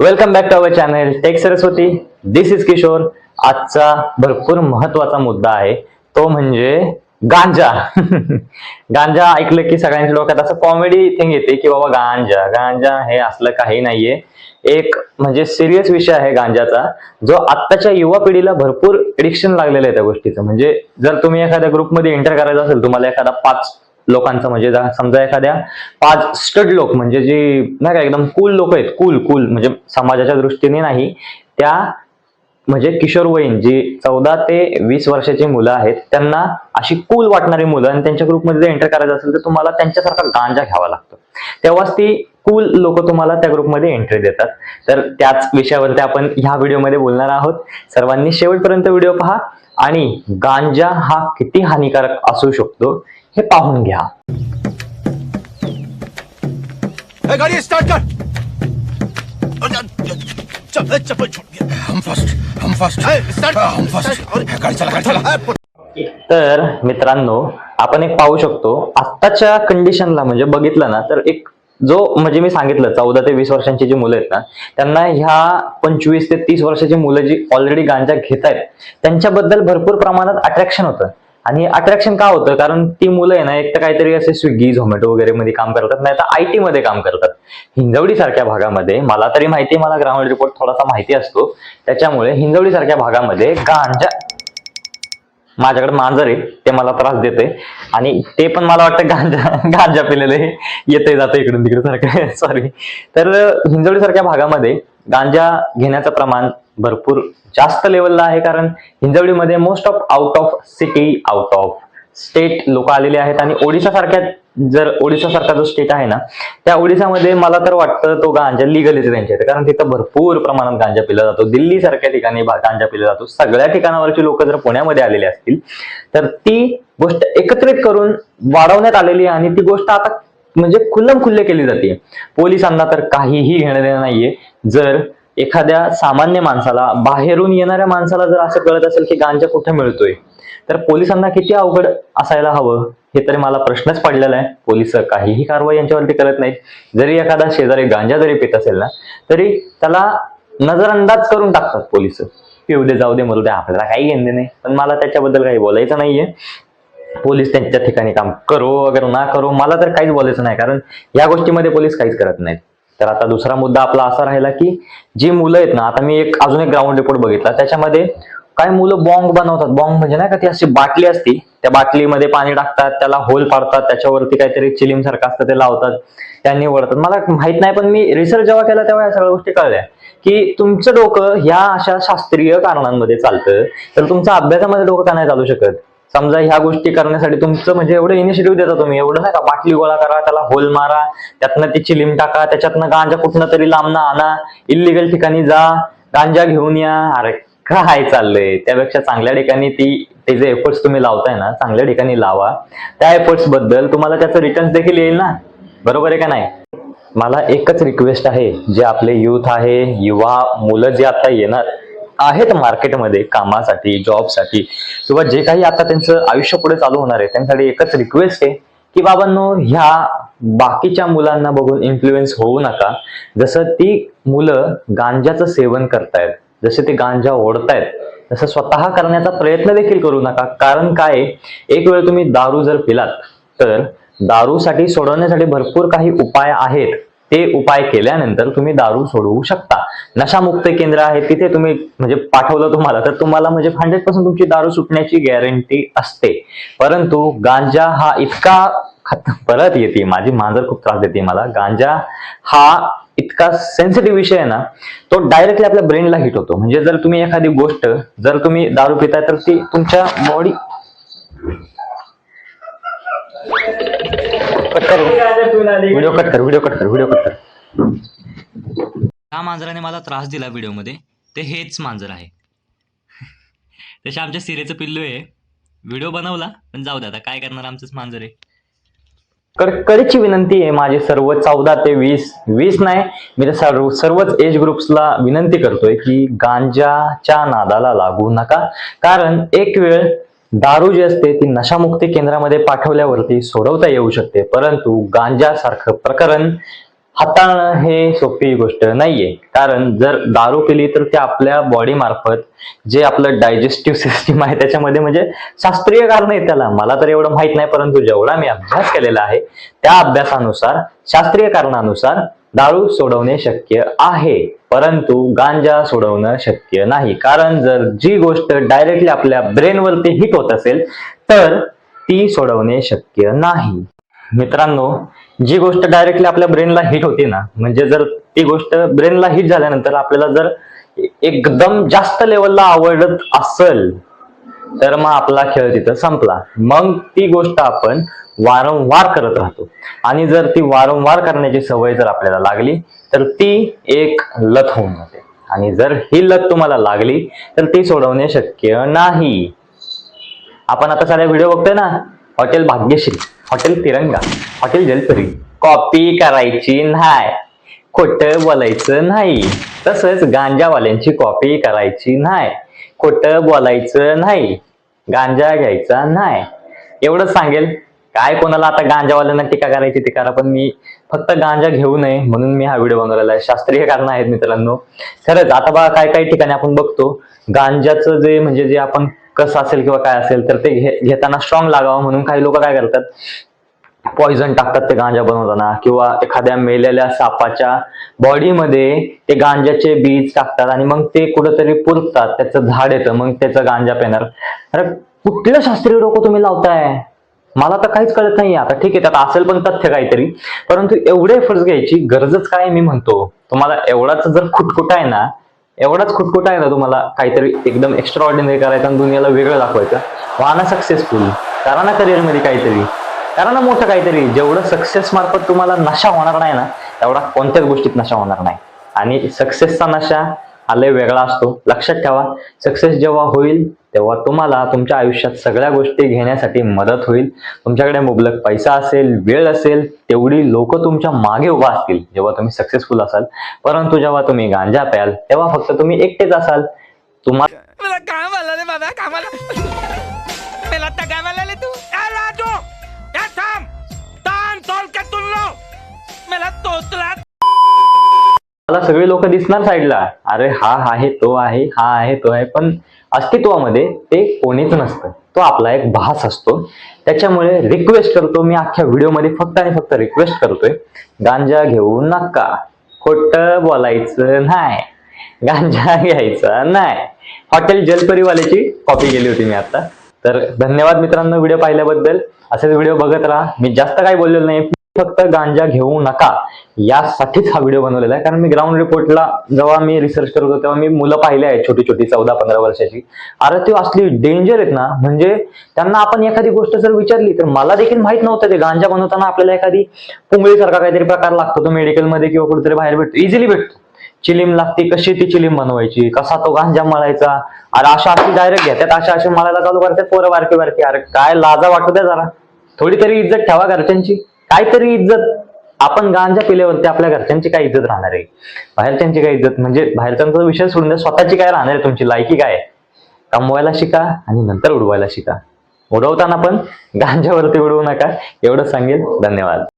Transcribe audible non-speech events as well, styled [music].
Welcome back to our channel tech Saraswati this is Kishore आजचा भरपूर महत्त्वाचा मुद्दा आहे. तो म्हणजे गांजा. [laughs] गांजा ऐकलं की सगळ्यांच्या डोक्यात असं कॉमेडी थिंग येते की बाबा गांजा गांजा हे असलं काही नाहीये. एक म्हणजे सिरियस विषय आहे गांजाचा जो आत्ताच्या युवा पिढीला भरपूर एडिक्शन लागलेलं आहे त्या गोष्टीचं. म्हणजे जर तुम्ही एखाद्या ग्रुपमध्ये एंटर करायचं असेल तुम्हाला एखादा पाच लोकांचं म्हणजे समजा एखाद्या पाच स्टड लोक म्हणजे जे नाही का एकदम कूल लोक आहेत कूल कूल म्हणजे समाजाच्या दृष्टीने नाही त्या म्हणजे किशोरवयीन जी चौदा ते वीस वर्षाची मुलं आहेत त्यांना अशी कूल वाटणारी मुलं आणि त्यांच्या ग्रुपमध्ये जर एंटर करायचं असेल तर तुम्हाला त्यांच्यासारखा गांजा घ्यावा लागतो. तेव्हाच ती कूल लोक तुम्हाला त्या ग्रुपमध्ये एंट्री देतात. तर त्याच विषयावरती आपण ह्या व्हिडिओमध्ये बोलणार आहोत. सर्वांनी शेवटपर्यंत व्हिडिओ पहा आणि गांजा हा किती हानिकारक असू शकतो हे पाहून घ्या. ए, गाड़ी स्टार्ट कर. चल चप्पल छूट गया हम फर्स्ट हम फर्स्ट स्टार्ट हम फर्स्ट गाड़ी चला गाड़ी चला. तर मित्रांनो आपण एक पाहू शकतो आत्ताच्या कंडिशनला म्हणजे बघितलं ना तर एक जो म्हणजे मी सांगितलं चौदा ते वीस वर्षांची जी मुलं आहेत ना त्यांना ह्या पंचवीस ते तीस वर्षाची मुलं जी ऑलरेडी गांजा घेत आहेत त्यांच्याबद्दल भरपूर प्रमाणात अट्रॅक्शन होतं. आणि अट्रॅक्शन का होतं? कारण ती मुलं आहे ना एक तर काहीतरी असे स्विगी झोमॅटो वगैरे मध्ये काम करतात नाही तर आय टी मध्ये काम करतात. हिंजवडी सारख्या भागामध्ये मला तरी माहिती आहे, मला ग्राउंड रिपोर्ट थोडासा माहिती असतो त्याच्यामुळे हिंजवडी सारख्या भागामध्ये गांजा माझ्याकडे मांजर आहे ते मला त्रास देते आणि ते पण मला वाटतं गांजा गांजा पिलेले येते जातं इकडून तिकडे सारखं. [laughs] सॉरी तर हिंजवडी सारख्या भागामध्ये गांजा घेण्याचं प्रमाण भरपूर जास्त लेवलला आहे कारण हिंजवडीमध्ये most of out of city out of state लोक आलेले आहेत आणि ओडिशा सारख्या जर ओडिशा सारखा जो स्टेट आहे ना त्या ओडिशामध्ये मला तर वाटतं तो गांजा लिगलीच आहे त्यांच्या इथे. कारण तिथं भरपूर प्रमाणात गांजा पिला जातो. दिल्ली सारख्या ठिकाणी गांजा पिला जातो. सगळ्या ठिकाणावरची लोक जर पुण्यामध्ये आलेले असतील तर ती गोष्ट एकत्रित करून वाढवण्यात आलेली आहे आणि ती गोष्ट आता म्हणजे खुल्लम खुल्ले केली जाते. पोलिसांना तर काहीही घेणं देणं नाहीये. जर एखाद्या सामान्य माणसाला बाहेरून येणाऱ्या माणसाला जर असं कळत असेल की गांजा कुठे मिळतोय तर पोलिसांना किती अवघड असायला हवं हे तरी मला प्रश्नच पडलेला आहे. पोलीस काहीही कारवाई यांच्यावरती करत नाहीत. जरी एखादा शेजारी गांजा जरी पित असेल ना तरी त्याला नजरअंदाज करून टाकतात पोलीस. पिऊ दे जाऊ दे मरू दे आपल्याला काही घेणे नाही. पण मला त्याच्याबद्दल काही बोलायचं नाहीये. पोलीस त्यांच्या ठिकाणी काम करो वगैरे ना करो मला तर काहीच बोलायचं नाही कारण या गोष्टीमध्ये पोलीस काहीच करत नाहीत. तर आता दुसरा मुद्दा आपला असा राहिला की जी मुलं आहेत ना आता मी एक अजून एक ग्राउंड रिपोर्ट बघितला. त्याच्यामध्ये काही मुलं बॉम्ब बनवतात. बॉम्ब म्हणजे नाही का ती अशी बाटली असती. त्या बाटलीमध्ये पाणी टाकतात त्याला होल पाडतात त्याच्यावरती काहीतरी चिलीम सारखं असतं ते लावतात त्यांनी वळतात मला माहीत नाही पण मी रिसर्च जेव्हा केला तेव्हा या सगळ्या गोष्टी कळल्या. की तुमचं डोकं ह्या अशा शास्त्रीय कारणांमध्ये चालतं. तर तुमच्या अभ्यासामध्ये डोकं का नाही चालू शकत? समजा ह्या गोष्टी करण्यासाठी तुमचं म्हणजे एवढं इनिशिएटिव्ह देता तुम्ही. एवढं नाही का? बाटली गोळा करा त्याला होल मारा त्यातनं ती चिलीम टाका त्याच्यातनं गांजा कुठनं तरी लांबनं आणा. इलिगल ठिकाणी जा गांजा घेऊन या. अरे काय चाललंय? त्यापेक्षा चांगल्या ठिकाणी ती ते जे एफर्ट्स तुम्ही लावताय ना चांगल्या ठिकाणी लावा. त्या एफर्ट्सबद्दल तुम्हाला त्याचं रिटर्न देखील येईल ना? बरोबर आहे का नाही? मला एकच रिक्वेस्ट आहे जे आपले युथ आहे युवा मुलं जे आता येणार आहेत मार्केटमध्ये कामासाठी जॉबसाठी किंवा जे काही आता त्यांचं आयुष्य पुढे चालू होणार आहे त्यांच्यासाठी एकच रिक्वेस्ट आहे की बाबांनो ह्या बाकीच्या मुलांना बघून इन्फ्लुएन्स होऊ नका. जसं ती मुलं गांजाचं सेवन करतायत जसे ते गांजा ओढतायत तसं स्वतः करण्याचा प्रयत्न देखील करू नका. कारण काय? एक वेळ तुम्ही दारू जर पिलात तर दारूसाठी सोडवण्यासाठी भरपूर काही उपाय आहेत. ते उपाय केल्यानंतर तुम्ही दारू सोडवू शकता. नशामुक्त केंद्र आहे तिथे तुम्ही म्हणजे पाठवलं तुम्हाला तर तुम्हाला म्हणजे हंड्रेड पर्सेंट तुमची दारू सुटण्याची गॅरंटी असते. परंतु गांजा हा इतका परत येते माझी मांजर खूप त्रास देते मला. गांजा हा इतका सेन्सिटिव्ह विषय आहे ना तो डायरेक्टली आपल्या ब्रेनला हिट होतो. म्हणजे जर तुम्ही एखादी गोष्ट जर तुम्ही दारू पिताय तर ती तुमच्या बॉडी कट कर. व्हिडिओ कट कर व्हिडिओ कट कर व्हिडिओ कट कर. ह्या मांजराने मला त्रास दिला व्हिडिओमध्ये. ते हेच मांजर आहे. [laughs] तसे आमच्या सिरेचं पिल्लू आहे. व्हिडिओ बनवला पण जाऊ दे आता काय करणार आमचंच मांजर आहे. कडकडीची विनंती आहे माझे सर्व चौदा ते वीस वीस नाही मी तर सर्व सर्वच एज ग्रुप्सला विनंती करतोय की गांजाच्या नादाला लागू नका. कारण एक वेळ दारू जी असते ती नशामुक्ती केंद्रामध्ये पाठवल्यावरती सोडवता येऊ शकते. परंतु गांजा सारखं प्रकरण हाताळणं हे सोपी गोष्ट नाहीये. कारण जर दारू पिली तर ते आपल्या बॉडी मार्फत जे आपलं डायजेस्टिव्ह सिस्टीम आहे त्याच्यामध्ये म्हणजे शास्त्रीय कारण आहे त्याला. मला तर एवढं माहीत नाही परंतु जेवढा मी अभ्यास केलेला आहे त्या अभ्यासानुसार शास्त्रीय कारणानुसार दारू सोडवणे शक्य आहे परंतु गांजा सोडवणं शक्य नाही. कारण जर जी गोष्ट डायरेक्टली आपल्या ब्रेनवरती हिट होत असेल तर ती सोडवणे शक्य नाही. मित्रांनो जी गोष्ट डायरेक्टली आपल्या ब्रेनला हिट होती ना म्हणजे जर ती गोष्ट ब्रेनला हिट झाल्यानंतर आपल्याला जर एकदम जास्त लेवलला आवडत असेल तर मग आपला खेळ तिथं संपला. मग ती गोष्ट आपण वारंवार करत राहतो. आणि जर ती वारंवार करण्याची सवय जर आपल्याला लागली तर ती एक लत होऊन जाते. आणि जर ही लत तुम्हाला लागली तर ती सोडवणे शक्य नाही. आपण आता साऱ्या व्हिडिओ बघतोय ना? Hotel Bhagyashree hotel Tiranga hotel Jalpari. Copy करायची नाही. खोट बोलायचं नाही. तसंच गांजावाल्यांची कॉपी करायची नाही. खोट बोलायचं नाही. गांजा घ्यायचा नाही. एवढंच सांगेल. काय कोणाला आता गांजावाल्यांना टीका करायची ती करा पण मी फक्त गांजा घेऊ नये म्हणून मी हा व्हिडिओ बनवलेला आहे. शास्त्रीय कारण आहेत मित्रांनो. खरंच आता बघा काय काही ठिकाणी आपण बघतो. गांजाचं जे म्हणजे जे आपण कसं असेल किंवा काय असेल तर ते घेताना स्ट्रॉंग लागावं म्हणून काही लोक काय करतात? पॉइझन टाकतात ते गांजा बनवताना किंवा एखाद्या मेलेल्या सापाच्या बॉडीमध्ये ते गांजाचे बीज टाकतात आणि मग ते कुठंतरी पुरतात. त्याचं झाड येतं मग त्याचं गांजा पेणार. अरे कुठलं शास्त्रीय डोकं तुम्ही लावताय? मला तर काहीच कळत नाही आता. ठीक आहे त्यात असेल पण तथ्य काहीतरी. परंतु एवढे एफर्ट्स घ्यायची गरजच काय मी म्हणतो? तुम्हाला एवढाच जर खुटखुट आहे ना एवढाच खुटखुट आहे ना तुम्हाला काहीतरी एकदम एक्स्ट्रा ऑर्डिनरी करायचं आणि दुनियाला वेगळं दाखवायचं. व्हा ना सक्सेसफुल करा ना करिअरमध्ये काहीतरी. करा ना मोठं काहीतरी. जेवढं सक्सेस मार्फत तुम्हाला नशा होणार नाही ना तेवढा कोणत्याच गोष्टीत नशा होणार नाही. आणि सक्सेसचा नशा हा लय वेगळा असतो. लक्षात ठेवा सक्सेस जेव्हा होईल तेव्हा तुम्हाला तुमच्या आयुष्यात सगळ्या गोष्टी घेण्यासाठी मदत होईल. तुमच्याकडे मुबलक पैसा असेल वेळ असेल तेवढी लोक तुमच्या मागे उभा असतील जेव्हा तुम्ही सक्सेसफुल असाल. परंतु जेव्हा तुम्ही गांजा प्याल तेव्हा फक्त तुम्ही एकटेच असाल. तुम्हाला काम आलं रे बाबा कामाला तू. थांब. तोल मला तोतला मला सगळे लोक दिसणार साईडला अरे हा आहे तो आहे हा आहे तो आहे. पण अस्तित्वामध्ये ते कोणीच नसतं. तो आपला एक भास असतो. त्याच्यामुळे रिक्वेस्ट करतो मी अख्ख्या व्हिडिओमध्ये फक्त आणि फक्त रिक्वेस्ट करतोय. गांजा घेऊ नका. खोट बोलायचं नाही. गांजा घ्यायचा नाही. हॉटेल जलपरीवाल्याची कॉपी केली होती मी आता. तर धन्यवाद मित्रांनो व्हिडिओ पाहिल्याबद्दल. असेच व्हिडिओ बघत राहा. मी जास्त काही बोललेलो नाही. फक्त गांजा घेऊ नका. यासाठीच हा व्हिडिओ बनवलेला आहे. कारण मी ग्राउंड रिपोर्टला जेव्हा मी रिसर्च करत होतो तेव्हा मी मुलं पाहिले आहेत छोटी छोटी चौदा पंधरा वर्षाची. अरे ती असली डेंजर आहेत ना. म्हणजे त्यांना आपण एखादी गोष्ट जर विचारली तर मला देखील माहीत नव्हतं ते. गांजा बनवताना आपल्याला एखादी पुंगळीसारखा काहीतरी प्रकार लागतो. तो मेडिकलमध्ये किंवा कुठेतरी बाहेर भेटतो. इझिली भेटतो. चिलीम लागते. कशी ती चिलीम बनवायची? कसा तो गांजा मळायचा? अरे अशा अशी डायरेक्ट घेतात. अशा अशा मळायला चालू करतात. पोरं बारकी बारकी अरे काय लाजा वाटू द्या जरा. थोडी तरी इज्जत ठेवा घरच्यांची. काहीतरी इज्जत. आपण गांजा पिल्यावरती आपल्या घरच्यांची काय इज्जत राहणार आहे? बाहेरच्यांची काय इज्जत? म्हणजे बाहेरच्यांचा विषय सोडून स्वतःची काय राहणार आहे तुमची? लायकी काय आहे? कमवायला शिका आणि नंतर उडवायला शिका. उडवताना पण गांजावरती उडवू नका. एवढं सांगेल धन्यवाद.